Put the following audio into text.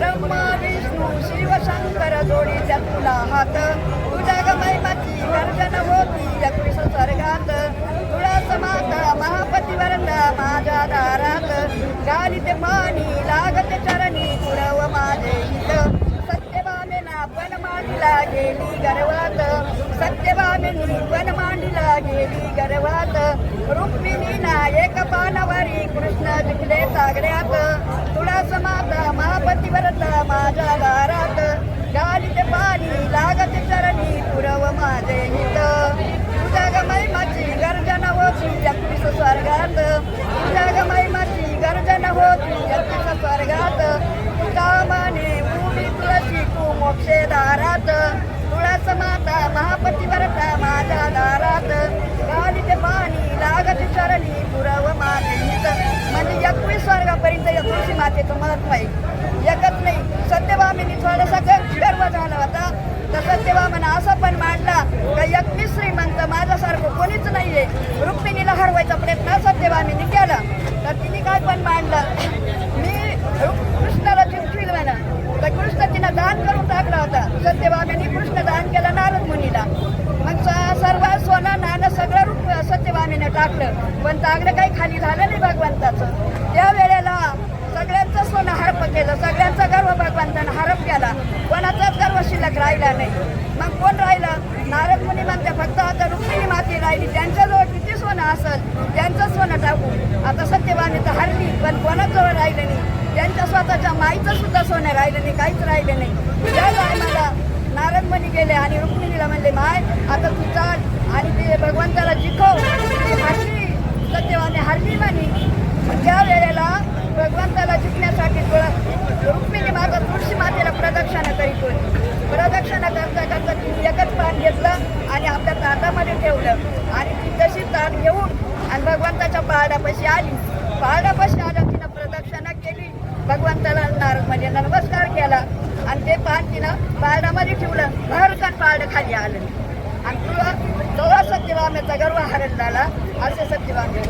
ब्रह्मा विष्णू शिव शंकर जोडीच्या तुला हात. तुझ्या ग महिमाची गर्जन होती एकवीस स्वर्गात. तुळा समाता महापती वरंदा माझ्या दारात. गाली पाणी लागते चरणी पुरव माझे हित सत्यभामेना पण मांडीला गेली गर्वात. सत्यभामेनी पण मांडीला गेली गर्वात. रुक्मिणीना हरी कृष्ण जिंकले सागऱ्यात तुळा समाता महापती वरंदा माझ्या दारात. गाली पाणी लागते चरणी पुरव माझे हित. तुझ्या ग महिमाची गर्जन होती एकवीस स्वर्गात. तुझ्या ग महिमाची गर्जन होती एकवीस स्वर्गात. तुझा माने भूमी तुळशी तू मोक्षे दारात. तुळस माता महापती वरता माझ्या दारात. गाली पाणी लागत चरणी पुरव माझे हित म्हणजे एकवीस स्वर्गापर्यंत या तुळशी मातेचं महत्त्व पाहिजे एकच नाही सत्यभामीनी थोडासा गर्व झाला होता. तर सत्यभामानं असं पण मांडला का एकवीस श्रीमंत माझ्यासारखं कोणीच नाहीये. रुक्मिणीला हरवायचा प्रयत्न सत्यभामीने केला. तर तिने काय पण मांडलं. मी रुक- कृष्णाला जिंकवील म्हणा तर कृष्ण तिनं दान करून टाकला होता सत्यभामेने कृष्ण दान केलं नारद मुनीला मग स- सर्व सोनं नाणं सगळं रूप स्वामीने टाकलं. पण चांगलं काही खाली झालं नाही भगवंताचं. त्या वेळेला सगळ्यांचं सोनं हरप केलं. सगळ्यांचा गर्व भगवंतानं हरप केला. कोणाचाच गर्व शिल्लक राहिला नाही. मग कोण राहिलं? नारद मुनी म्हणते फक्त आता रुक्मिणी माती राहिली. त्यांच्याजवळ किती सोनं असेल त्यांचं सोनं टाकू. आता सत्यवाणी तर हरली पण कोणाजवळ राहिलं नाही. त्यांच्या स्वतःच्या माईचं सुद्धा सोनं राहिलं नाही काहीच राहिलं नाही. त्या टायमाला नारद मुनी गेले आणि रुक्मिणीला म्हणले माय आता तू चाल आणि ते भगवंताला जिखव ती हरली सत्यवाने हरली म्हणी त्या वेळेला भगवंताला जिंकण्यासाठी रुक्मिणी माता तुळशी मातेला प्रदक्षिणा करीत होती प्रदक्षिणा करता करता तिने एकच पान घेतलं आणि आपल्या ताटामध्ये ठेवलं. आणि ती तशी ताट घेऊन आणि भगवंताच्या पहाडापाशी आली. पहाडापाशी आल्या तिनं प्रदक्षिणा केली. भगवंताला नारद म्हणजे नमस्कार केला. आणि ते पान तिनं पहाडामध्ये ठेवलं. भरकन पहाड खाली आलं. आणि तुला तेव्हा सत्यवाम्याचा गर्व हरण झाला असे सत्यवामे